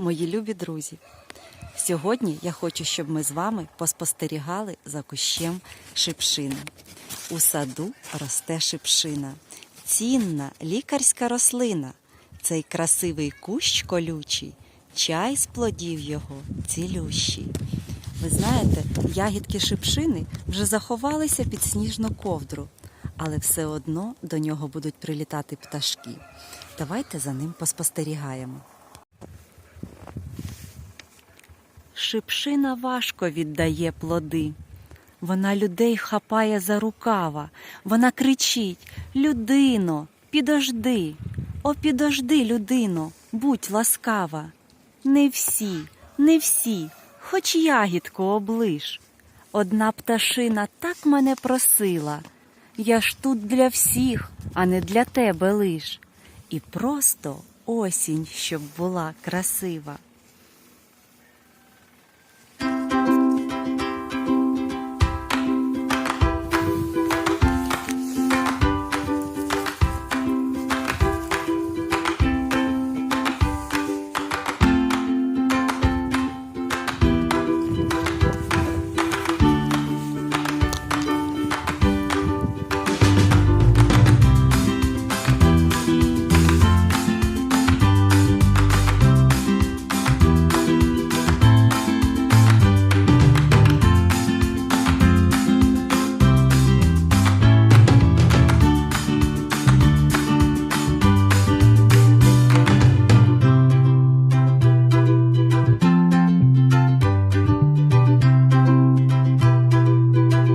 мої любі друзі. Сьогодні я хочу, щоб ми з вами поспостерігали за кущем шипшини. У саду росте шипшина, цінна лікарська рослина. Цей красивий кущ колючий, чай з плодів його цілющий. Ви знаєте, ягідки шипшини вже заховалися під сніжну ковдру, але все одно до нього будуть прилітати пташки. Давайте за ним поспостерігаємо. Шипшина важко віддає плоди. Вона людей хапає за рукава. Вона кричить: Людино, підожди, о, підожди, людино, будь ласкава. Не всі, не всі, хоч ягідку облиш. Одна пташина так мене просила. Я ж тут для всіх, а не для тебе лиш. І просто осінь, щоб була красива.